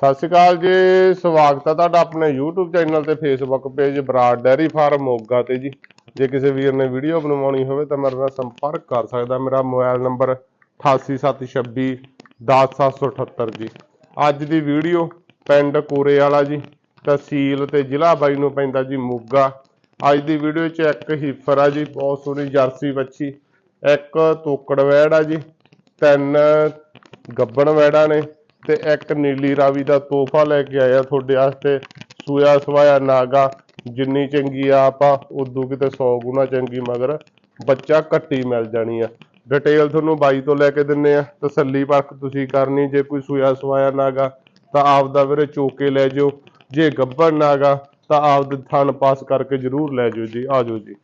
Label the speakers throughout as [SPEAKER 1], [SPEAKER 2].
[SPEAKER 1] ਸਤਿ ਸ਼੍ਰੀ ਅਕਾਲ ਜੀ, ਸਵਾਗਤ ਹੈ ਤੁਹਾਡਾ ਆਪਣੇ YouTube ਚੈਨਲ ਤੇ Facebook page Brar dairy farm Moga ਤੇ ਜੀ। ਜੇ ਕਿਸੇ ਵੀਰ ਨੇ ਵੀਡੀਓ ਬਣਵਾਉਣੀ ਹੋਵੇ ਤਾਂ ਮੇਰੇ ਨਾਲ ਸੰਪਰਕ ਕਰ ਸਕਦਾ। ਮੇਰਾ ਮੋਬਾਈਲ ਨੰਬਰ 88726 10778 ਜੀ। ਅੱਜ ਦੀ ਵੀਡੀਓ ਪਿੰਡ ਕੋਰੇ ਵਾਲਾ ਜੀ, ਤਹਿਸੀਲ ਤੇ ਜ਼ਿਲ੍ਹਾ ਬਾਈ ਨੂੰ ਪੈਂਦਾ ਜੀ ਮੋਗਾ। ਅੱਜ ਦੀ ਵੀਡੀਓ 'ਚ ਇੱਕ ਹੀਫਰ ਆ ਜੀ, ਬਹੁਤ ਸੋਹਣੀ ਜਰਸੀ ਬੱਚੀ ਇੱਕ ਤੋਕੜ ਵੈੜ ਆ ਜੀ, ਤਿੰਨ ਗੱਬਣ ਵੈੜਾਂ ਨੇ। ਤੇ ਇੱਕ ਨੀਲੀ ਰਾਵੀ ਦਾ ਤੋਹਫਾ ਲੈ ਕੇ ਆਇਆ ਤੁਹਾਡੇ ਵਾਸਤੇ। ਸੂਇਆ ਸਵਾਇਆ ਨਾਗਾ, ਜਿੰਨੀ ਚੰਗੀ ਆ ਆਪਾਂ ਉਦੋਂ ਕਿਤੇ 100 ਗੁਣਾ ਚੰਗੀ, ਮਗਰ ਬੱਚਾ ਘੱਟੀ ਮਿਲ ਜਾਣੀ ਆ। ਡਿਟੇਲ ਤੁਹਾਨੂੰ ਬਾਈ ਤੋਂ ਲੈ ਕੇ ਦਿੰਨੇ ਆ। ਤਸੱਲੀ ਪਰਖ ਤੁਸੀਂ ਕਰਨੀ, ਜੇ ਕੋਈ ਸੂਇਆ ਸਵਾਇਆ ਨਾਗਾ, ਤਾਂ ਆਪਦਾ ਵੀਰੇ ਚੋਕੇ ਲੈ ਜਾਓ। ਜੇ ਗੱਬਣ ਨਾਗਾ, ਤਾਂ ਆਪਦੇ ਥਣ ਪਾਸ ਕਰਕੇ ਜਰੂਰ ਲੈ ਜਾਓ ਜੀ। ਆ ਜਾਓ ਜੀ।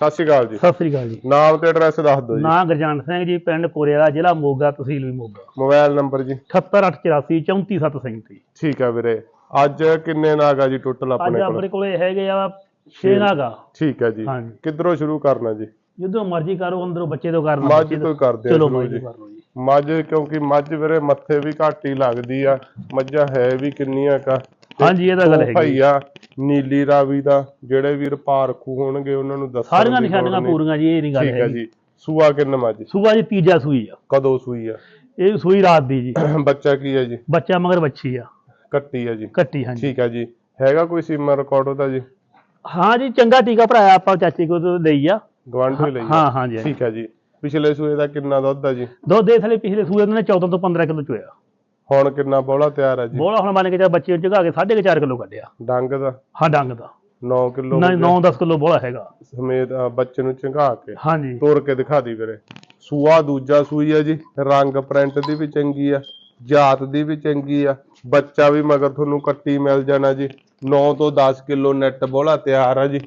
[SPEAKER 1] ਸਤਿ ਸ਼੍ਰੀ ਅਕਾਲ ਜੀ।
[SPEAKER 2] ਸਤਿ ਸ੍ਰੀ ਅਕਾਲ ਜੀ।
[SPEAKER 1] ਨਾਮ ਤੇ ਐਡਰੈਸ ਦੱਸ ਦਿਓ ਜੀ।
[SPEAKER 2] ਨਾਂ ਗੁਰਜੰਟ ਸਿੰਘ ਜੀ ਪਿੰਡ ਕੋਰੇਵਾਲਾ ਜ਼ਿਲ੍ਹਾ ਮੋਗਾ ਤਹਿਸੀਲ ਵੀ ਮੋਗਾ।
[SPEAKER 1] ਮੋਬਾਈਲ ਨੰਬਰ ਜੀ।
[SPEAKER 2] 78884 34737
[SPEAKER 1] ਠੀਕ ਆ ਵੀਰੇ। ਅੱਜ ਕਿੰਨੇ ਨਾਗ ਆ ਜੀ ਟੋਟਲ
[SPEAKER 2] ਅੱਜ
[SPEAKER 1] ਆਪਣੇ ਕੋਲ?
[SPEAKER 2] ਆਪਣੇ ਕੋਲੇ ਹੈਗੇ ਆ 6 ਨਾਗਾ
[SPEAKER 1] ਠੀਕ ਹੈ ਜੀ। ਕਿੱਧਰੋਂ ਸ਼ੁਰੂ ਕਰਨਾ ਜੀ?
[SPEAKER 2] ਜਦੋਂ ਮਰਜ਼ੀ ਕਰੋ ਅੰਦਰੋਂ ਬੱਚੇ ਤੋਂ ਕਰਨਾ।
[SPEAKER 1] ਮੱਝ
[SPEAKER 2] ਬੱਚੇ
[SPEAKER 1] ਤੋਂ ਕਰਦੇ ਆ
[SPEAKER 2] ਚਲੋ ਮੱਝ ਕਰ ਲਓ ਜੀ।
[SPEAKER 1] ਮੱਝ ਕਿਉਂਕਿ ਮੱਝ ਵੀਰੇ ਮੱਥੇ ਵੀ ਘੱਟ ਹੀ ਲੱਗਦੀ ਆ। ਮੱਝਾਂ ਹੈ ਵੀ ਕਿੰਨੀਆਂ ਕਾ।
[SPEAKER 2] ਹਾਂਜੀ ਇਹ ਤਾਂ ਗੱਲ ਹੈਗੀ
[SPEAKER 1] ਭਈਆ ਨੀਲੀ ਰਾਵੀ ਦਾ ਜਿਹੜੇ ਵੀਰ ਪਾਰਖੂ ਹੋਣਗੇ ਉਹਨਾਂ ਨੂੰ ਦੱਸਣ
[SPEAKER 2] ਸਾਰੀਆਂ ਨਿਸ਼ਾਨੀਆਂ। ਪੂਰੀਆਂ ਜੀ ਇਹ ਨਹੀਂ ਗੱਲ
[SPEAKER 1] ਠੀਕ ਹੈ
[SPEAKER 2] ਹੈਗੀ।
[SPEAKER 1] ਜੀ। ਸੂਆ ਕਿੰਨਾ ਮੱਝ
[SPEAKER 2] ਸੂਆ ਜੀ ਤੀਜਾ ਸੂਈ ਆ।
[SPEAKER 1] ਕਦੋਂ ਸੂਈ ਆ?
[SPEAKER 2] ਇਹ ਸੂਈ ਰਾਤ ਦੀ ਜੀ।
[SPEAKER 1] ਬੱਚਾ ਕੀ ਹੈ ਜੀ?
[SPEAKER 2] ਬੱਚਾ ਮਗਰ ਬੱਚੀ ਆ।
[SPEAKER 1] ਕੱਟੀ ਹੈ ਜੀ।
[SPEAKER 2] ਕੱਟੀ ਹਾਂਜੀ।
[SPEAKER 1] ਠੀਕ ਹੈ ਜੀ। ਹੈਗਾ ਕੋਈ ਸੀਮਾ ਰਿਕਾਰਡ ਉਹਦਾ ਜੀ?
[SPEAKER 2] ਹਾਂ ਜੀ ਚੰਗਾ ਟੀਕਾ ਭਰਾਇਆ ਆਪਾਂ ਚਾਚੇ ਕੋਲ ਤੋਂ ਲਈ ਆ।
[SPEAKER 1] ਗਵਾਂਢੀ ਲਈ ਆ?
[SPEAKER 2] ਹਾਂ ਹਾਂ ਜੀ
[SPEAKER 1] ਠੀਕ ਹੈ ਜੀ। ਪਿਛਲੇ ਸੂਏ ਦਾ ਕਿੰਨਾ ਦੁੱਧ ਆ ਜੀ?
[SPEAKER 2] ਦੁੱਧ ਦੇ ਥਲੇ ਪਿਛਲੇ ਸੂਏ ਨੇ 14 ਤੋਂ 15 ਕਿਲੋ ਚੋਇਆ।
[SPEAKER 1] ਹੁਣ ਕਿੰਨਾ ਬੋਲਾ ਤਿਆਰ ਹੈ ਜੀ?
[SPEAKER 2] ਬੋਲਾ ਹੁਣ ਮੰਨ ਕੇ ਚੱਲ ਬੱਚੇ ਨੂੰ ਝਗਾ ਕੇ 4.5 ਕਿਲੋ ਕੱਢਿਆ।
[SPEAKER 1] ਡੰਗ ਦਾ?
[SPEAKER 2] ਹਾਂ ਡੰਗ ਦਾ।
[SPEAKER 1] 9 ਕਿਲੋ
[SPEAKER 2] ਨਾ 9-10 ਕਿਲੋ ਬੋਲਾ ਹੈਗਾ।
[SPEAKER 1] ਸਮੇਤ ਬੱਚੇ ਨੂੰ ਚੰਗਾ ਕੇ
[SPEAKER 2] ਹਾਂਜੀ।
[SPEAKER 1] ਤੋੜ ਕੇ ਦਿਖਾ ਦੀ ਵੀਰੇ। ਸੂਆ ਦੂਜਾ ਸੂਈ ਆ ਜੀ ਰੰਗ ਪ੍ਰਿੰਟ ਦੀ ਵੀ ਚੰਗੀ ਆ ਜਾਤ ਦੀ ਵੀ ਚੰਗੀ ਆ ਬੱਚਾ ਵੀ ਮਗਰ ਤੁਹਾਨੂੰ ਕੱਟੀ ਮਿਲ ਜਾਣਾ ਜੀ। 9 ਤੋਂ 10 ਕਿਲੋ ਨੈਟ ਬੋਲਾ ਤਿਆਰ ਆ ਜੀ।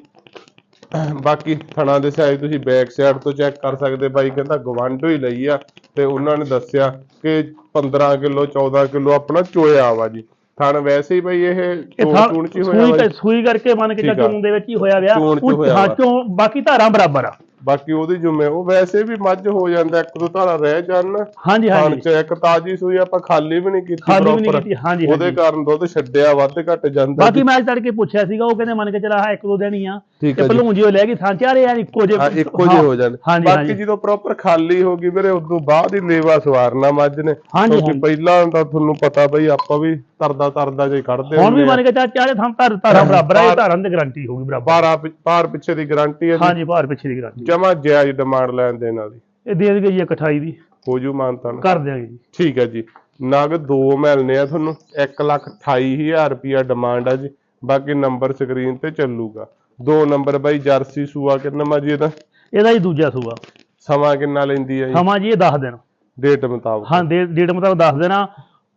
[SPEAKER 1] ਬਾਕੀ ਥਣਾ ਦੇ ਸਾਈਜ਼ ਤੁਸੀਂ ਬੈਕ ਸਾਈਡ ਤੋਂ ਚੈੱਕ ਕਰ ਸਕਦੇ ਬਾਈ ਕਹਿੰਦਾ ਗਵਾਂਢੋ ਹੀ ਲਈ ਆ ਤੇ ਉਹਨਾਂ ਨੇ ਦੱਸਿਆ ਕਿ 15 ਕਿਲੋ 14 ਕਿਲੋ ਆਪਣਾ ਚੋਇਆ ਵਾ ਜੀ। ਥਣ ਵੈਸੇ ਹੀ ਬਈ ਇਹ ਚੋਣ ਚ ਹੋਇਆ
[SPEAKER 2] ਸੂਈ ਕਰਕੇ ਮੰਨ ਕੇ ਚੱਲ ਦੇ ਵਿੱਚ ਹੀ ਹੋਇਆ ਵਿਆ
[SPEAKER 1] ਵਾ।
[SPEAKER 2] ਚੋਂ ਬਾਕੀ ਧਾਰਾਂ ਬਰਾਬਰ ਆ।
[SPEAKER 1] ਬਾਕੀ ਉਹਦੀ ਜੁਮੇ ਉਹ ਵੈਸੇ ਵੀ ਮੱਝ ਹੋ ਜਾਂਦਾ ਇੱਕ ਦੋ ਧਾਰਾ ਰਹਿ ਜਾਣ।
[SPEAKER 2] ਹਾਂਜੀ
[SPEAKER 1] ਚ ਇੱਕ ਤਾਜੀ ਸੂਈ ਆਪਾਂ ਖਾਲੀ ਵੀ ਨਹੀਂ ਕੀਤੀ
[SPEAKER 2] ਖਾਲੀ ਵੀ ਨਹੀਂ। ਕੀਤੀ ਹਾਂਜੀ
[SPEAKER 1] ਉਹਦੇ ਕਾਰਨ ਦੁੱਧ ਛੱਡਿਆ ਵੱਧ ਘਟ ਜਾਂਦਾ।
[SPEAKER 2] ਬਾਕੀ ਮੈਂ ਅੱਜ ਤੜਕੇ ਪੁੱਛਿਆ ਸੀਗਾ ਉਹ ਕਹਿੰਦੇ ਮੰਨ ਕੇ ਚਲਾ ਹਾਂ ਇੱਕ ਦੋ ਦਿਨ ਹੀ ਆ ਤੇ
[SPEAKER 1] ਹੈ ਜੀ।
[SPEAKER 2] ਜੀ ਉਹ ਲੈ ਗਈ ਥਾਂ ਚਾਰੇ ਯਾਰ ਇੱਕੋ
[SPEAKER 1] ਹਾਂ ਇੱਕੋ ਜਿਹੇ ਹੋ। ਜਾਣ ਬਾਕੀ। ਜਦੋਂ ਪ੍ਰੋਪਰ ਖਾਲੀ ਹੋ ਗਈ ਵੀਰੇ ਉਦੋਂ ਬਾਅਦ ਹੀ ਲੇਵਾ ਸਵਾਰਨਾ ਮੱਝ ਨੇ। ਕਿਉਂਕਿ
[SPEAKER 2] ਹਾਂਜੀ।
[SPEAKER 1] ਪਹਿਲਾਂ ਤਾਂ ਤੁਹਾਨੂੰ ਪਤਾ ਬਈ ਆਪਾਂ ਵੀ ਤਰਦਾ ਤਰਦਾ ਜੇ ਕੱਢਦੇ
[SPEAKER 2] ਹੁਣ ਵੀ। ਮੰਨ ਕੇ ਚੱਲ ਚਾਰੇ ਥਾਂ ਧਾਰ ਧਾਰਾਂ ਬਰਾਬਰ ਇਹ ਧਾਰਾਂ ਦੀ ਗਾਰੰਟੀ ਹੋਊਗੀ ਬਰਾਬਰ।
[SPEAKER 1] ਭਾਰਾ ਪਿ- ਭਾਰ ਪਿੱਛੇ ਦੀ ਗਾਰੰਟੀ ਹੈ ਜੀ।
[SPEAKER 2] ਹਾਂਜੀ ਭਾਰ ਪਿੱਛੇ ਦੀ ਗਾਰੰਟੀ
[SPEAKER 1] ਜਮਾ ਜਾਇਜ਼ ਡਿਮਾਂਡ ਲੈਣ ਦੇ ਨਾਲ ਹੀ
[SPEAKER 2] ਇਹ ਦੇ ਦੇਗੇ ਜੀ 28 ਦੀ।
[SPEAKER 1] ਹੋ ਜੂ ਮਾਨਤਾਨ
[SPEAKER 2] ਕਰ ਦਿਆਂਗੇ ਜੀ।
[SPEAKER 1] ਠੀਕ ਹੈ ਜੀ। ਨਗ ਦੋ ਮਿਲਨੇ ਆ ਤੁਹਾਨੂੰ। 1 ਲੱਖ 28000 ਰੁਪਿਆ ਡਿਮਾਂਡ ਆ ਜੀ। ਬਾਕੀ ਨੰਬਰ ਸਕਰੀਨ ਤੇ ਚੱਲੂਗਾ। ਦੋ ਨੰਬਰ ਬਾਈ ਜਰਸੀ ਸੂਆ ਕਿੰਨਾ ਮਾ ਜੀ ਇਹਦਾ?
[SPEAKER 2] ਇਹਦਾ ਜੀ ਦੂਜਾ ਸੂਆ।
[SPEAKER 1] ਸਮਾਂ ਕਿੰਨਾ ਲੈਂਦੀ ਆ ਜੀ?
[SPEAKER 2] ਸਮਾਂ ਜੀ ਇਹ 10 ਦਿਨ।
[SPEAKER 1] ਡੇਟ ਮੁਤਾਬਕ।
[SPEAKER 2] ਹਾਂ ਡੇਟ ਮਤਲਬ ਦੱਸ ਦੇਣਾ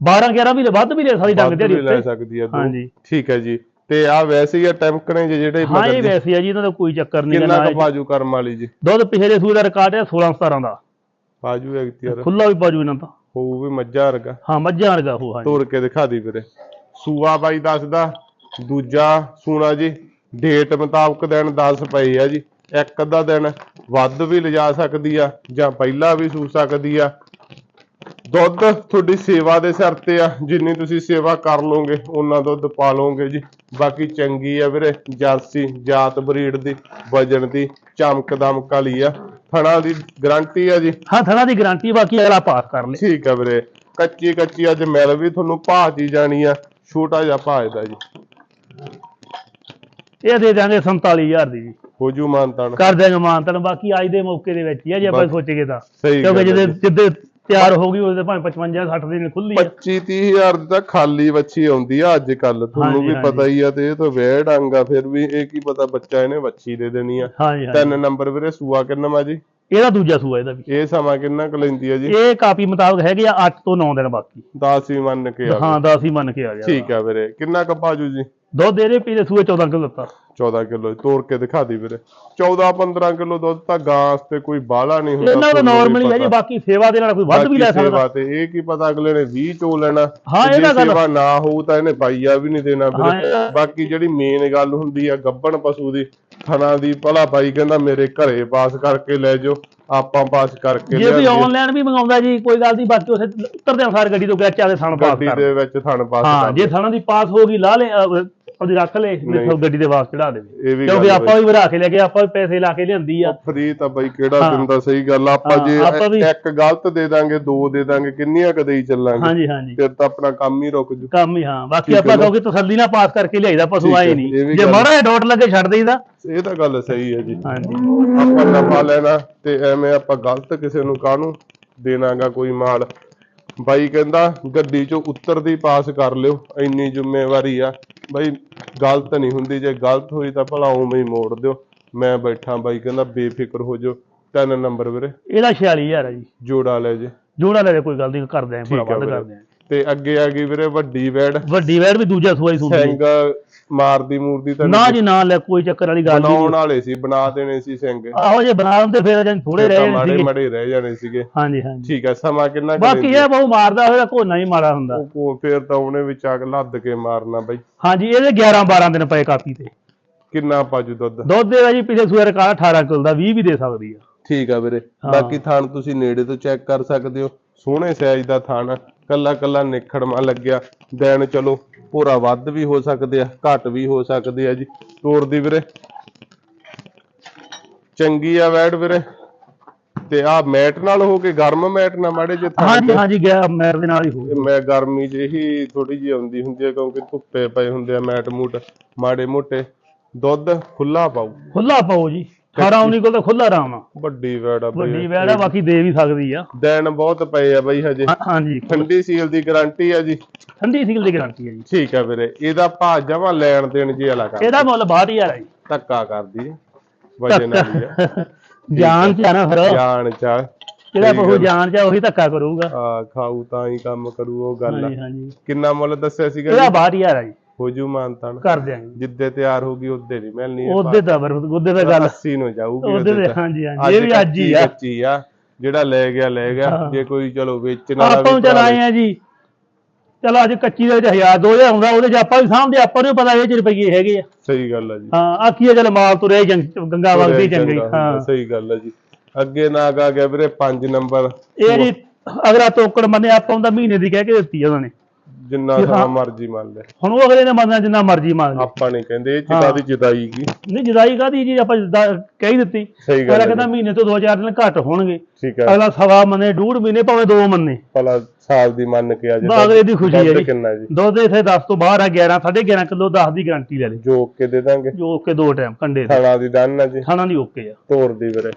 [SPEAKER 2] 12 11 ਵੀ ਵੱਧ ਵੀ ਲੈ ਸਕਦੀ ਡੰਗ
[SPEAKER 1] ਵੱਧ
[SPEAKER 2] ਦੇ
[SPEAKER 1] ਵੀ ਲੈ
[SPEAKER 2] ਉੱਤੇ।
[SPEAKER 1] ਸਕਦੀ ਆ ਦੋ
[SPEAKER 2] ਹਾਂਜੀ।
[SPEAKER 1] ਠੀਕ ਹੈ ਜੀ। ਤੇ ਆ ਵੈਸੇ ਹੀ ਆ ਟੈਂਕਣੇ ਜਿਹੇ ਜਿਹੜੇ
[SPEAKER 2] ਹਾਂ ਇਹ ਵੈਸੇ ਆ ਜੀ ਇਹਨਾਂ ਦਾ ਕੋਈ ਚੱਕਰ ਨਹੀਂ
[SPEAKER 1] ਕਿੰਨਾ ਕੁ ਬਾਜੂ ਕਰਮ ਵਾਲੀ ਜੀ?
[SPEAKER 2] ਦੁੱਧ ਪਿਛਲੇ ਸੂਏ ਦਾ ਰਿਕਾਰਡ ਹੈ 16 17 ਦਾ।
[SPEAKER 1] ਬਾਜੂ ਐਕਟੀਅਰ
[SPEAKER 2] ਖੁੱਲਾ ਵੀ ਬਾਜੂ ਇਹਨਾਂ ਦਾ।
[SPEAKER 1] ਹੋਊ ਵੀ ਮੱਝਾਂ ਵਰਗਾ।
[SPEAKER 2] ਹਾਂ ਮੱਝਾਂ ਵਰਗਾ ਉਹ ਹਾਂ
[SPEAKER 1] ਤੋੜ ਕੇ ਦਿਖਾ ਦੀ ਵੀਰੇ। ਸੂਆ ਬਾਈ ਦੱਸਦਾ ਦੂਜਾ ਸੂਣਾ ਜੀ ਡੇਟ ਮੁਤਾਬਕ ਦਿਨ 10 ਪਏ ਆ ਜੀ। ਇੱਕ ਅੱਧਾ ਦਿਨ ਵੱਧ ਵੀ ਲਿਜਾ ਸਕਦੀ ਆ ਜਾਂ ਪਹਿਲਾਂ ਵੀ ਸੂ ਸਕਦੀ ਆ। ਦੁੱਧ ਤੁਹਾਡੀ ਸੇਵਾ ਦੇ ਸਿਰ ਤੇ ਆ ਜਿੰਨੀ ਤੁਸੀਂ ਸੇਵਾ ਕਰ ਲੋਗੇ ਉਹਨਾਂ ਦੁੱਧ ਪਾ ਲੋਗੇ ਜੀ। ਬਾਕੀ ਚੰਗੀ ਆ ਵੀਰੇ ਜਰਸੀ ਜਾਤ ਬਰੀਡ ਦੀ ਵਜਨ ਦੀ ਚਮਕ ਦਮਕ ਵਾਲੀ ਆ। ਥਣਾ ਦੀ ਗਾਰੰਟੀ ਆ ਜੀ।
[SPEAKER 2] ਹਾਂ ਥਣਾ ਦੀ ਗਾਰੰਟੀ ਬਾਕੀ ਅਗਲਾ ਪਾਸ ਕਰ ਲੇ।
[SPEAKER 1] ਠੀਕ ਆ ਵੀਰੇ। ਕੱਚੀ ਕੱਚੀ ਅੱਜ ਮਿਲ ਵੀ ਤੁਹਾਨੂੰ ਭਾਜੀ ਜਾਣੀ ਆ ਛੋਟਾ ਜਿਹਾ ਭਾਜਦਾ ਜੀ।
[SPEAKER 2] ਇਹ ਦੇ ਦਿਆਂਗੇ 47000 ਦੀ ਜੀ।
[SPEAKER 1] ਹੋ ਜੂ ਮਾਨਤਾਨ।
[SPEAKER 2] ਕਰ ਦਿਆਂਗੇ ਮਾਨਤਨ ਬਾਕੀ ਅੱਜ ਦੇ ਮੌਕੇ ਦੇ ਵਿੱਚ ਹੀ ਆ ਜੇ ਆਪਾਂ। ਸੋਚੀਏ ਤਾਂ। ਕਿਉਂਕਿ ਜਿਹਦੇ ਜਿੱਦੇ ਤਿਆਰ ਹੋ ਗਈ ਉਹਦੇ ਭਾਵੇਂ 55 60 ਦਿਨ ਖੁੱਲੀ ਆ।
[SPEAKER 1] 25 30000 ਦੀ ਤਾਂ ਖਾਲੀ ਵੱਛੀ ਆਉਂਦੀ ਆ ਅੱਜ ਕੱਲ ਤੁਹਾਨੂੰ ਵੀ। ਪਤਾ ਹੀ ਆ ਤੇ ਇਹ ਤਾਂ ਵੇੜ ਆਂਗਾ ਫਿਰ ਵੀ ਇਹ ਕੀ ਪਤਾ ਬੱਚਾ ਇਹਨੇ ਵੱਛੀ ਦੇ ਦੇਣੀ ਆ। ਤਿੰਨ ਨੰਬਰ ਵੀਰੇ ਸੂਆ ਕਿੰਨਾ ਮਾ ਜੀ?
[SPEAKER 2] ਇਹਦਾ ਦੂਜਾ ਸੂਆ ਇਹਦਾ ਵੀ।
[SPEAKER 1] ਇਹ ਸਮਾਂ ਕਿੰਨਾ ਕੁ ਲੈਂਦੀ ਆ ਜੀ?
[SPEAKER 2] ਇਹ ਕਾਪੀ ਮੁਤਾਬਕ ਹੈਗੇ ਆ 8 ਤੋਂ 9 ਦਿਨ ਬਾਕੀ।
[SPEAKER 1] 10 ਹੀ ਮੰਨ ਕੇ ਆ
[SPEAKER 2] ਹਾਂ 10 ਹੀ ਮੰਨ ਕੇ ਆ ਗਿਆ।
[SPEAKER 1] ਠੀਕ ਆ ਵੀਰੇ ਕਿੰਨਾ ਕੁ ਪਾਜੂ ਜੀ?
[SPEAKER 2] ਦੁੱਧ ਇਹਦੇ ਪੀਲੇ ਸੂਏ 14 ਕਿਲੋ ਦਿੱਤਾ।
[SPEAKER 1] 14 ਕਿਲੋ ਤੋੜ ਕੇ ਦਿਖਾ ਦੀ ਵੀਰੇ। 14 15 ਕਿਲੋ ਦੁੱਧ ਤਾਂ ਗਾਂ ਤੇ ਕੋਈ ਬਾਹਲਾ ਨਹੀਂ ਹੁੰਦਾ
[SPEAKER 2] ਇਹਨਾਂ ਦਾ ਨਾਰਮਲੀ ਹੈ ਜੀ। ਬਾਕੀ ਸੇਵਾ ਦੇ ਨਾਲ ਕੋਈ ਵੱਧ ਵੀ ਲੈ ਸਕਦਾ।
[SPEAKER 1] ਸੇਵਾ ਤੇ ਇਹ ਕੀ ਪਤਾ ਅਗਲੇ ਨੇ 20 ਚੋ ਲੈਣਾ।
[SPEAKER 2] ਹਾਂ,
[SPEAKER 1] ਤੇ
[SPEAKER 2] ਇਹ
[SPEAKER 1] ਜੇ
[SPEAKER 2] ਤਾਂ ਗੱਲ-
[SPEAKER 1] ਸੇਵਾ ਨਾ ਹੋਊ ਤਾਂ ਇਹਨੇ ਪਾਈਆ ਵੀ ਨਹੀਂ ਦੇਣਾ ਵੀਰੇ। ਬਾਕੀ ਜਿਹੜੀ ਮੇਨ ਗੱਲ ਹੁੰਦੀ ਆ ਗੱਬਣ ਪਸ਼ੂ ਦੀ ਥਣਾ ਦੀ ਭਲਾ ਬਾਈ ਕਹਿੰਦਾ ਮੇਰੇ ਘਰੇ ਪਾਸ ਕਰਕੇ ਲੈ ਜਾਓ ਆਪਾਂ ਪਾਸ ਕਰਕੇ
[SPEAKER 2] ਜੇ ਵੀ। ਆਨਲਾਈਨ ਵੀ ਮੰਗਾਉਂਦਾ ਜੀ ਕੋਈ ਗੱਲ ਨਹੀਂ ਬਾਕੀ ਉਸੇ ਉਤਰਦੇ ਸਾਰ ਗੱਡੀ ਤੋਂ ਗੈਚਾ ਦੇ ਥਣ ਪਾਸ
[SPEAKER 1] ਗੱਡੀ
[SPEAKER 2] ਕਰ।
[SPEAKER 1] ਦੇ ਵਿੱਚ ਥਣ ਪਾਸ
[SPEAKER 2] ਹਾਂ ਜੇ ਥਣਾਂ ਦੀ ਪਾਸ ਹੋ ਗਈ ਲਾ ਲੈ ਉਹਦੀ ਰੱਖ ਲੈ। ਮੇਥੋਂ ਗੱਡੀ ਦੇ ਵਾਸਤੇ ਚੜਾ ਦੇਵੇ।
[SPEAKER 1] ਇਹ ਵੀ
[SPEAKER 2] ਕਿਉਂਕਿ
[SPEAKER 1] ਗੱਲ
[SPEAKER 2] ਆਪਾਂ ਵੀ ਵਧਾ ਕੇ ਲੈ ਕੇ ਆਪਾਂ ਵੀ ਪੈਸੇ ਲਾ ਕੇ ਲਿਆਂਦੀ ਆ।
[SPEAKER 1] ਫਰੀ ਤਾਂ ਬਈ ਕਿਹੜਾ
[SPEAKER 2] ਹਾਂ।
[SPEAKER 1] ਦਿੰਦਾ ਸਹੀ ਗੱਲ ਆ। ਆਪਾਂ
[SPEAKER 2] ਹਾਂ,
[SPEAKER 1] ਜੇ
[SPEAKER 2] ਵੀ-
[SPEAKER 1] ਇੱਕ ਗਲਤ ਦੇ ਦਾਂਗੇ ਦੋ ਦੇ ਦਾਂਗੇ ਕਿੰਨੀਆਂ ਕਦੇ ਹੀ ਚੱਲਾਂਗੇ?
[SPEAKER 2] ਹਾਂਜੀ ਹਾਂਜੀ।
[SPEAKER 1] ਫਿਰ ਤਾਂ ਆਪਣਾ ਕੰਮ ਹੀ ਰੁਕ ਜੂ।
[SPEAKER 2] ਕੰਮ ਹੀ ਹਾਂ। ਬਾਕੀ
[SPEAKER 1] ਠੀਕ ਹੈ
[SPEAKER 2] ਆਪਾਂ
[SPEAKER 1] ਨਾ।
[SPEAKER 2] ਕਹੋਗੇ ਤਸੱਲੀ ਨਾਲ ਪਾਸ ਕਰਕੇ ਲਿਆਈਦਾ ਪਸ਼ੂ
[SPEAKER 1] ਠੀਕ
[SPEAKER 2] ਆਏ
[SPEAKER 1] ਹੈ, ਇਹ ਵੀ
[SPEAKER 2] ਨਹੀਂ ਜੇ
[SPEAKER 1] ਗੱਲ-
[SPEAKER 2] ਮਾੜਾ ਡੋਟ ਲੱਗੇ ਛੱਡ ਦੇਈਦਾ।
[SPEAKER 1] ਇਹ ਤਾਂ ਗੱਲ ਸਹੀ ਹੈ ਜੀ।
[SPEAKER 2] ਹਾਂਜੀ।
[SPEAKER 1] ਆਪਾਂ ਨਫਾ ਲੈਣਾ ਤੇ ਐਵੇਂ ਆਪਾਂ ਗਲਤ ਕਿਸੇ ਨੂੰ ਕਾਹਨੂੰ ਦੇਣਾਗਾ ਕੋਈ ਮਾਲ? ਬਾਈ ਕਹਿੰਦਾ ਗੱਡੀ ਚੋਂ ਉਤਰਦੀ ਪਾਸ ਕਰ ਲਿਓ ਇੰਨੀ ਜ਼ਿੰਮੇਵਾਰੀ ਆ। ਬਾਈ ਗਲਤ ਨਹੀਂ ਹੁੰਦੀ ਜੇ ਗਲਤ ਹੋਈ ਤਾਂ ਭਲਾ ਉਵੇਂ ਹੀ ਮੋੜ ਦਿਓ। ਮੈਂ ਬੈਠਾ ਬਾਈ ਕਹਿੰਦਾ ਬੇਫਿਕਰ ਹੋ ਜਾਓ। ਤਿੰਨ ਨੰਬਰ ਵੀਰੇ।
[SPEAKER 2] ਇਹਦਾ 46000 ਹੈ ਜੀ।
[SPEAKER 1] ਜੋੜਾ ਲੈ ਜੇ।
[SPEAKER 2] ਜੋੜਾ ਲੈ ਲੈ ਕੋਈ ਗੱਲ ਨਹੀਂ ਕਰਦੇ ਆਂ ਪੂਰਾ ਵੱਧ। ਕਰਦੇ ਆਂ
[SPEAKER 1] ਤੇ ਅੱਗੇ ਆ ਗਈ ਵੀਰੇ ਵੱਡੀ ਵੈੜ
[SPEAKER 2] ਵੱਡੀ ਵੈੜ ਵੀ ਦੂਜਾ ਸੂਆ ਹੀ ਸੁਣਦੀ
[SPEAKER 1] ਸਿੰਘ ਮਾਰਦੀ ਮੂਰਦੀ ਤਾਂ
[SPEAKER 2] ਨਾ ਜੀ ਨਾ ਲੈ ਕੋਈ ਚੱਕਰ ਵਾਲੀ ਗੱਲ
[SPEAKER 1] ਬਣਾਉਣ
[SPEAKER 2] ਨਹੀਂ।
[SPEAKER 1] ਵਾਲੇ ਸੀ ਬਣਾ ਦੇਣੇ ਸੀ ਸਿੰਘ
[SPEAKER 2] ਆਹੋ ਜੇ ਬਣਾ ਦਿੰਦੇ ਫਿਰ ਜਾਂ ਥੋੜੇ ਰਹਿ ਜਾਣੇ ਸੀਗੇ।
[SPEAKER 1] ਮੜੇ ਰਹਿ ਜਾਣੇ ਸੀਗੇ।
[SPEAKER 2] ਹਾਂਜੀ ਹਾਂਜੀ।
[SPEAKER 1] ਠੀਕ ਹੈ ਸਮਾਂ ਕਿੰਨਾ
[SPEAKER 2] ਬਾਕੀ ਇਹ ਬਹੁ ਮਾਰਦਾ ਹੋਇਆ ਕੋਨਾ ਹੀ ਮਾੜਾ ਹੁੰਦਾ।
[SPEAKER 1] ਉਹ ਕੋ ਫੇਰ ਤਾਂ ਉਹਨੇ ਵਿੱਚ ਆ ਕੇ ਲੱਦ ਕੇ ਮਾਰਨਾ ਬਈ।
[SPEAKER 2] ਹਾਂਜੀ ਇਹਦੇ 11 12 ਦਿਨ ਪਏ ਕਾਪੀ ਤੇ।
[SPEAKER 1] ਕਿੰਨਾ ਪਾਜੂ ਦੁੱਧ?
[SPEAKER 2] ਦੁੱਧ ਦੇ ਜੀ ਪਿਛਲੇ ਸੂਏ ਰਿਕਾਰਡ 18 ਕਿਲੋ ਦਾ 20 ਵੀ ਦੇ ਸਕਦੀ ਆ।
[SPEAKER 1] ਠੀਕ ਆ ਵੀਰੇ। ਬਾਕੀ ਥਾਣ ਤੁਸੀਂ ਨੇੜੇ ਤੋਂ ਚੈੱਕ ਕਰ ਸਕਦੇ ਹੋ। ਸੋਹਣੇ ਸਾਈਜ਼ ਦਾ ਥਾਣ ਕੱਲਾ ਕੱਲਾ ਨਿਖੜਮਾ ਲੱਗਿਆ। ਦੇਣ ਚਲੋ ਭੋਰਾ ਵੱਧ ਵੀ ਹੋ ਸਕਦੇ ਆ ਘੱਟ ਵੀ ਹੋ ਸਕਦੇ ਆ ਜੀ। ਤੋਰ ਦੀ ਵੀਰੇ। ਚੰਗੀ ਆ ਵੈੜ ਵੀਰੇ। ਤੇ ਆ ਮੈਟ ਨਾਲ ਹੋ ਕੇ ਗਰਮ ਮੈਟ ਨਾਲ ਮਾੜੇ ਜੇ
[SPEAKER 2] ਹਾਂਜੀ ਹਾਂਜੀ ਗਿਆ ਮੈਰ ਦੇ ਨਾਲ ਹੀ ਹੋ
[SPEAKER 1] ਮੈਂ ਗਰਮੀ ਇਹੀ ਥੋੜੀ ਜਿਹੀ ਆਉਂਦੀ ਹੁੰਦੀ ਹੈ ਕਿਉਂਕਿ ਧੁੱਪੇ ਪਏ ਹੁੰਦੇ ਆ ਮੈਟ ਮੂਟ। ਮਾੜੇ ਮੋਟੇ ਦੁੱਧ ਖੁੱਲਾ ਪਾਉ
[SPEAKER 2] ਖੁੱਲਾ ਪਾਓ ਜੀ। 18 19 ਕੋਲ ਤਾਂ ਖੁੱਲਾ ਆਰਾਮ ਆ।
[SPEAKER 1] ਵੱਡੀ ਵੈੜ ਆ ਬਈ।
[SPEAKER 2] ਵੱਡੀ ਵੈੜ ਆ ਬਾਕੀ ਦੇ ਵੀ ਸਕਦੀ ਆ।
[SPEAKER 1] ਦਿਨ ਬਹੁਤ ਪਏ ਆ ਬਈ ਹਜੇ।
[SPEAKER 2] ਹਾਂ- ਹਾਂਜੀ।
[SPEAKER 1] ਠੰਡੀ ਸੀਲ ਦੀ ਗਾਰੰਟੀ ਆ ਜੀ।
[SPEAKER 2] ਠੰਡੀ ਸੀਲ ਦੀ ਗਾਰੰਟੀ ਹੈ ਜੀ।
[SPEAKER 1] ਠੀਕ ਆ ਵੀਰੇ ਇਹਦਾ ਭਾਅ ਜਮਾ ਲੈਣ ਦੇਣ ਜੀ ਵਾਲਾ ਕਰ
[SPEAKER 2] ਇਹਦਾ ਮੁੱਲ 62000 ਹੈ ਜੀ।
[SPEAKER 1] ਧੱਕਾ ਕਰਦੀ ਵਜਨ ਵਾਲੀ ਆ।
[SPEAKER 2] ਜਾਨ ਚ ਆ ਨਾ ਫਿਰ।
[SPEAKER 1] ਜਾਨ ਚਾ
[SPEAKER 2] ਜਿਹੜਾ ਬਹੁ ਜਾਨ ਚ ਆ, ਉਹੀ ਧੱਕਾ ਕਰੂਗਾ।
[SPEAKER 1] ਆ ਖਾਊ ਤਾਂ ਹੀ ਕੰਮ ਕਰੂ ਉਹ ਗੱਲ ਆ।
[SPEAKER 2] ਹਾਂਜੀ ਹਾਂਜੀ।
[SPEAKER 1] ਕਿੰਨਾ ਮੁੱਲ ਦੱਸਿਆ ਸੀਗਾ
[SPEAKER 2] ਇਹਦਾ
[SPEAKER 1] ਜੀ?
[SPEAKER 2] 62000 ਹੈ ਜੀ
[SPEAKER 1] ਹੋ ਜੂ ਮਾਨਤਾਨ।
[SPEAKER 2] ਕਰ ਦਿਆਂਗੇ।
[SPEAKER 1] ਜਿੱਦੇ ਤਿਆਰ ਹੋਗੀ ਉਹਦੇ ਨਹੀਂ ਮਿਲਣੀ ਇਹ
[SPEAKER 2] ਉਹਦੇ ਤਾਂ ਫਿਰ ਉਹਦੇ ਤਾਂ ਗੱਲ
[SPEAKER 1] 80 ਨੂੰ ਜਾਊਗੀ
[SPEAKER 2] ਉਹਦੇ
[SPEAKER 1] ਉਹਦੇ
[SPEAKER 2] ਤੇ। ਹਾਂਜੀ ਹਾਂਜੀ ਇਹ ਵੀ ਅੱਜ ਹੀ ਆ।
[SPEAKER 1] ਕੱਚੀ ਆ ਜਿਹੜਾ ਲੈ ਗਿਆ ਲੈ ਗਿਆ।
[SPEAKER 2] ਹਾਂ।
[SPEAKER 1] ਜੇ ਕੋਈ ਚਲੋ ਵੇਚਣ ਵਾਲਾ
[SPEAKER 2] ਆਪਾਂ ਚੱਲ ਆਏ ਆ ਜੀ। ਚਲੋ ਅੱਜ ਕੱਚੀ ਦੇ ਵਿੱਚ 1000 2000 ਆਉਂਦਾ ਉਹਦੇ ਚ ਆਪਾਂ ਵੀ ਸਾਹਮਣੇ ਆਪਾਂ ਨੂੰ ਪਤਾ ਇਹ ਚ ਰੁਪਈਏ ਹੈਗੇ ਆ।
[SPEAKER 1] ਸਹੀ ਗੱਲ ਆ ਜੀ।
[SPEAKER 2] ਹਾਂ ਆਖੀਏ ਚੱਲ ਮਾਲ ਤੁਰੇ ਗੰਗਾ ਵਗਦੀ ਚੰਗੀ ਹਾਂ
[SPEAKER 1] ਸਹੀ ਗੱਲ ਆ ਜੀ। ਅੱਗੇ ਨਾ ਆ ਗਿਆ ਵੀਰੇ 5 ਨੰਬਰ।
[SPEAKER 2] ਇਹ ਜੀ ਅਗਲਾ ਤੋਕੜ ਮੰਨੇ ਆਪਾਂ ਤਾਂ ਮਹੀਨੇ ਦੀ ਕਹਿ ਕੇ ਦਿੱਤੀ ਆ ਉਹਨਾਂ ਨੇ।
[SPEAKER 1] ਜਿੰਨਾ
[SPEAKER 2] ਹਾਂ।
[SPEAKER 1] ਸਮਾਂ ਮਰਜ਼ੀ ਮੰਨ ਲੈ।
[SPEAKER 2] ਹੁਣ ਉਹ ਅਗਲੇ ਨੇ ਮੰਨਣਾ ਜਿੰਨਾ ਮਰਜ਼ੀ ਮੰਨ ਲੈ।
[SPEAKER 1] ਆਪਾਂ ਨਹੀਂ ਕਹਿੰਦੇ ਇਹ
[SPEAKER 2] ਹਾਂ।
[SPEAKER 1] ਚਿਤਾ ਦੀ ਜਿਦਾਈ ਕੀ?
[SPEAKER 2] ਨਹੀਂ ਜਦਾਈ ਕਾਦੀ ਜੀ ਆਪਾਂ ਜਿੱਦਾਂ ਕਹਿ ਹੀ ਦਿੱਤੀ।
[SPEAKER 1] ਸਹੀ
[SPEAKER 2] ਅਗਲਾ
[SPEAKER 1] ਗੱਲ ਆ
[SPEAKER 2] ਕਹਿੰਦਾ
[SPEAKER 1] ਜੀ।
[SPEAKER 2] ਮਹੀਨੇ ਤੋਂ 2-4 ਦਿਨ ਘੱਟ ਹੋਣਗੇ।
[SPEAKER 1] ਠੀਕ ਹੈ।
[SPEAKER 2] ਅਗਲਾ ਸਵਾ ਮੰਨੇ ਡੂਢ ਮਹੀਨੇ ਭਾਵੇਂ ਦੋ ਮੰਨੇ।
[SPEAKER 1] ਭਲਾ ਸਾਲ ਦੀ ਮੰਨ ਕੇ ਆ ਜੇ
[SPEAKER 2] ਅਗਲੇ ਦੀ ਖੁਸ਼ੀ ਹੈ ਜੀ।
[SPEAKER 1] ਕਿੰਨਾ ਜੀ।
[SPEAKER 2] ਦੁੱਧ ਇੱਥੇ 10 ਤੋਂ ਬਾਹਰ ਆ 11 11.5 ਕਿਲੋ 10 ਦੀ ਗਾਰੰਟੀ ਲੈ ਲੈ।
[SPEAKER 1] ਜੋਕ ਕੇ ਦੇ ਦਾਂਗੇ।
[SPEAKER 2] ਜੋ ਓਕੇ ਦੋ ਟਾਈਮ ਕੰਡੇ ਦੇ
[SPEAKER 1] ਦੀ ਦਨ ਆ ਜੀ।
[SPEAKER 2] ਖਾਣਾ ਦੀ ਓਕੇ ਆ।
[SPEAKER 1] ਤੋਰ ਦੀ ਵੀਰੇ।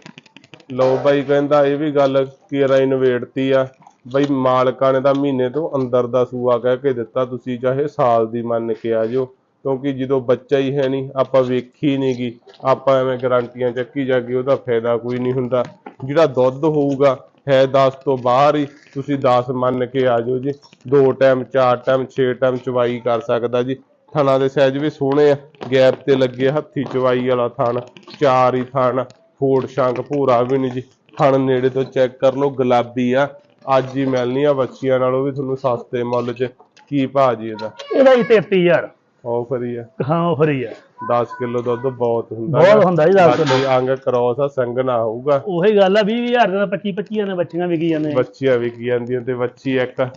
[SPEAKER 1] ਲਓ ਬਾਈ ਕਹਿੰਦਾ ਇਹ ਵੀ ਗੱਲ ਕੀ ਰਾਈ ਨਵੇੜਤੀ ਆ। ਬਈ ਮਾਲਕਾਂ ਨੇ ਤਾਂ ਮਹੀਨੇ ਤੋਂ ਅੰਦਰ ਦਾ ਸੂਆ ਕਹਿ ਕੇ ਦਿੱਤਾ, ਤੁਸੀਂ ਚਾਹੇ ਸਾਲ ਦੀ ਮੰਨ ਕੇ ਆ ਜਾਓ ਕਿਉਂਕਿ ਜਦੋਂ ਬੱਚਾ ਹੀ ਹੈ ਨਹੀਂ, ਆਪਾਂ ਵੇਖੀ ਨਹੀਂ ਗੀ ਆਪਾਂ ਐਵੇਂ ਗਰੰਟੀਆਂ ਚੱਕੀ ਜਾਗੇ, ਉਹਦਾ ਫਾਇਦਾ ਕੋਈ ਨਹੀਂ ਹੁੰਦਾ। ਜਿਹੜਾ ਦੁੱਧ ਹੋਊਗਾ, ਹੈ 10 ਤੋਂ ਬਾਹਰ ਹੀ, ਤੁਸੀਂ 10 ਮੰਨ ਕੇ ਆ ਜਾਓ ਜੀ। ਦੋ ਟਾਈਮ, ਚਾਰ ਟਾਈਮ 6 ਟਾਈਮ ਚਵਾਈ ਕਰ ਸਕਦਾ ਜੀ। ਥਣਾ ਦੇ ਸਾਈਜ਼ ਵੀ ਸੋਹਣੇ ਆ, ਗੈਪ ਤੇ ਲੱਗੇ ਹੱਥੀ ਚਵਾਈ ਵਾਲਾ ਥਣ, ਚਾਰ ਹੀ ਥਣ, ਫੋੜ ਸ਼ੰਕ ਭੂਰਾ ਵੀ ਨਹੀਂ ਜੀ। ਥਣ ਨੇੜੇ ਤੋਂ ਚੈੱਕ ਕਰ ਲਓ ਗੁਲਾਬੀ ਆ ਅੱਜ ਹੀ ਮਿਲਣੀ ਆ ਬੱਚੀਆਂ ਨਾਲੋਂ ਵੀ ਤੁਹਾਨੂੰ ਸਸਤੇ ਮੁੱਲ 'ਚ। ਕੀ ਭਾਅ ਜੀ ਇਹਦਾ?
[SPEAKER 2] ਇਹਦਾ ਹੀ 33000
[SPEAKER 1] ਆਫਰ ਹੀ ਆ।
[SPEAKER 2] ਹਾਂ ਉਹ ਫਰੀ ਆ।
[SPEAKER 1] 10 ਕਿਲੋ ਦੁੱਧ ਬਹੁਤ ਹੁੰਦਾ
[SPEAKER 2] ਬਹੁਤ। ਹੁੰਦਾ ਜੀ 10 ਕਿਲੋ।
[SPEAKER 1] ਅੰਗ ਕਰੋਸ ਆ ਸੰਗ ਨਾ ਹੋਊਗਾ।
[SPEAKER 2] ਉਹੀ ਗੱਲ ਆ 20000 ਦਾ 25 25 ਨੇ ਬੱਚੀਆਂ ਵਿਕੀ ਜਾਂਦੇ
[SPEAKER 1] ਬੱਚੀਆਂ ਵਿਕੀ ਜਾਂਦੀਆਂ ਤੇ ਬੱਚੀ ਇੱਕ।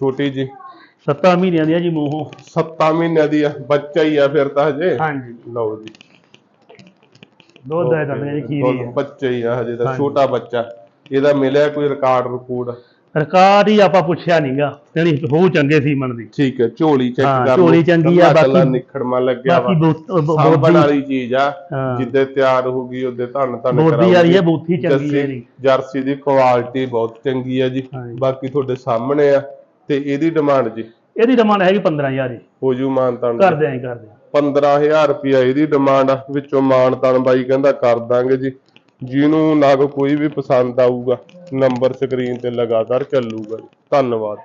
[SPEAKER 1] ਛੋਟੀ ਜੀ।
[SPEAKER 2] 7 ਮਹੀਨਿਆਂ ਦੀਆਂ ਜੀ ਮੂੰਹੋਂ।
[SPEAKER 1] 7 ਮਹੀਨਿਆਂ ਦੀ ਆ। ਬੱਚਾ ਹੀ ਆ ਫਿਰ ਤਾਂ ਹਜੇ।
[SPEAKER 2] ਹਾਂਜੀ।
[SPEAKER 1] ਲਓ ਜੀ।
[SPEAKER 2] ਦੁੱਧ ਦਾ ਕਰਦੇ ਜੀ ਖੀਰੀ ਆ।
[SPEAKER 1] ਬੱਚਾ ਹੀ ਆ ਹਜੇ ਤਾਂ। ਛੋਟਾ ਬੱਚਾ। ਇਹਦਾ ਮਿਲਿਆ ਕੋਈ ਰਿਕਾਰਡ ਰਕੂਡ
[SPEAKER 2] ਰਿਕਾਰਡ ਹੀ ਆਪਾਂ ਪੁੱਛਿਆ ਨਹੀਂਗਾ ਜਿਹੜੀ ਹੋ ਚੰਗੇ ਸੀ ਮਨ ਦੀ।
[SPEAKER 1] ਠੀਕ ਹੈ ਝੋਲੀ ਚੈੱਕ
[SPEAKER 2] ਹਾਂ,
[SPEAKER 1] ਕਰ ਲਓ।
[SPEAKER 2] ਝੋਲੀ ਚੰਗੀ ਆ, ਬਾਕੀ-
[SPEAKER 1] ਨਿਖੜਮਾ ਲੱਗਿਆ
[SPEAKER 2] ਬਾਕੀ ਬੋ- ਬੋ-
[SPEAKER 1] ਸਾਂਭਣ
[SPEAKER 2] ਬੋਦੀ
[SPEAKER 1] ਵਾਲੀ ਚੀਜ਼ ਆ
[SPEAKER 2] ਹਾਂ।
[SPEAKER 1] ਜਿੱਦੇ ਤਿਆਰ ਹੋਊਗੀ ਉਹਦੇ ਧੰਨ ਧੰਨ
[SPEAKER 2] ਬੋਦੀ ਵਾਲੀ ਹੈ ਬੂਥੀ ਚੰਗੀ ਹੈ
[SPEAKER 1] ਜਰਸੀ
[SPEAKER 2] ਜੀ
[SPEAKER 1] ਜਰਸੀ ਦੀ ਕੁਆਲਿਟੀ ਬਹੁਤ ਚੰਗੀ ਆ ਜੀ। ਬਾਕੀ ਤੁਹਾਡੇ ਸਾਹਮਣੇ ਆ ਤੇ ਇਹਦੀ ਡਿਮਾਂਡ ਜੀ?
[SPEAKER 2] ਇਹਦੀ ਡਿਮਾਂਡ ਹੈਗੀ 15000 ਜੀ
[SPEAKER 1] ਹੋ ਜੂ ਮਾਨਤਾਨ
[SPEAKER 2] ਕਰਦੇ ਆਂ ਕਰਦੇ ਆਂ।
[SPEAKER 1] 15000 ਰੁਪਿਆ ਇਹਦੀ ਡਿਮਾਂਡ ਆ ਵਿੱਚੋਂ ਮਾਨਤਾਨ ਬਾਈ ਕਹਿੰਦਾ ਕਰ ਦਾਂਗੇ ਜੀ। ਜਿਹਨੂੰ ਨਗ ਕੋਈ ਵੀ ਪਸੰਦ ਆਊਗਾ ਨੰਬਰ ਸਕਰੀਨ ਤੇ ਲਗਾਤਾਰ ਚੱਲੂਗਾ। ਜੀ ਧੰਨਵਾਦ।